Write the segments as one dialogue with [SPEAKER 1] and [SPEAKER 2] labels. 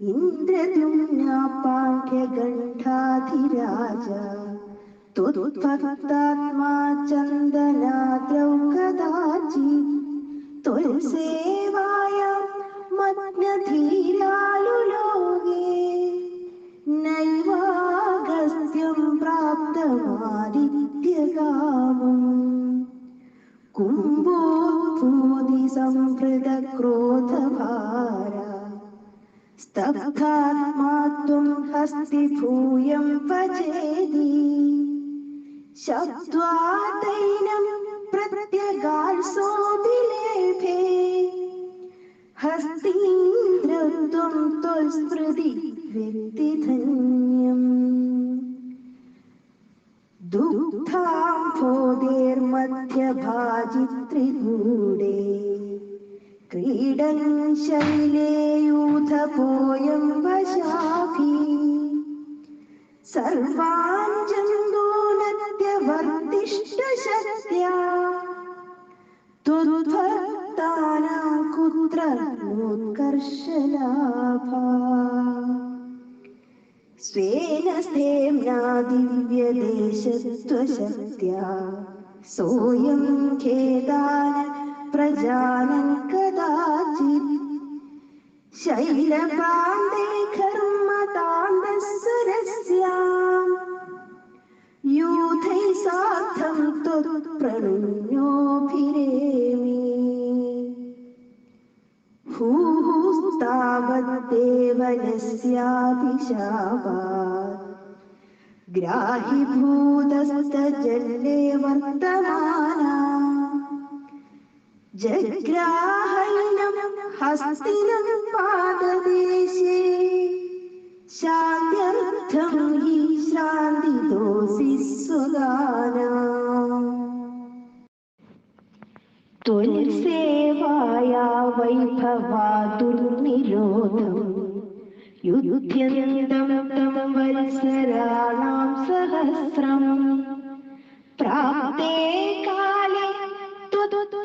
[SPEAKER 1] ഇന്ദ്രദുന്യാപാഠ്യഗണ്ഠാധിരാജ ത്വത്ഭക്താത്മാ ചന്ദനാദ്രൗ കഥാചിത് ത്വൽ സേവായ മഗ്നധീരാലുലോകേ നൈവാഗസ്ത്യം പ്രാപ്തമാദിത്യകാമം. കുംഭോത്ഭൂതി സംഭൃത ക്രോധഭാ स्तब्धात्मा त्वं हस्ति भूयं पचेदि शब्द्वादैनं प्रत्यगाल्सोऽपि लेभे हस्तीन्द्रत्वं त्वस्मृति व्यक्तिधन्यम्। दुग्धाम्भोदेर्मध्यभाजित्रिगूढे क्रीडन् शैले यूथपोऽयं वशाभि सर्वान् जन्दोनत्यवर्तिष्ठशक्त्या त्वद्भक्तानां कुत्र नोत्कर्षलाभा स्वेन स्थेम्ना दिव्यदेशत्वशक्त्या सोऽयं खेदान् प्रजानन् शैलप्रान्ते कर्मताण्डसुरस्याम् यूथैः सार्धं त्वत्प्रणुन्योऽभिरेमि भूस्तावद्देवनस्याभिशापात् ग्राहिभूतस्तजल्ले वर्तमाना जग्राहैनं हस्तिनं पाददेशे। शान्त्यर्थं हि श्रान्तिदोषि स्वगाना त्वल्सेवाया वैभवा दुर्निरोधम्। युध्यन्तं तं वत्सराणां सहस्रम्। प्राप्ते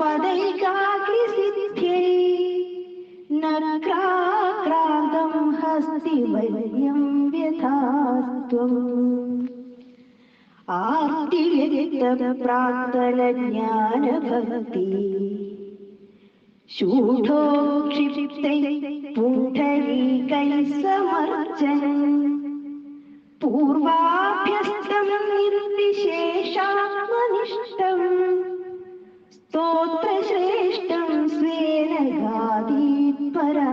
[SPEAKER 1] त्वत्पदैकाग्रिसिद्ध्यै न क्रान्तं हस्ति वैर्यं व्यथास्त्वम् आर्तिव्यक्तप्राक्तनज्ञानभक्ति शूढो क्षिप्तै पुण्डरीकैः समर्चन् पूर्वाभ्यस्तं निर्विशेष ശ്രേഷ്ഠം സ്വേനഗാദീ പരാ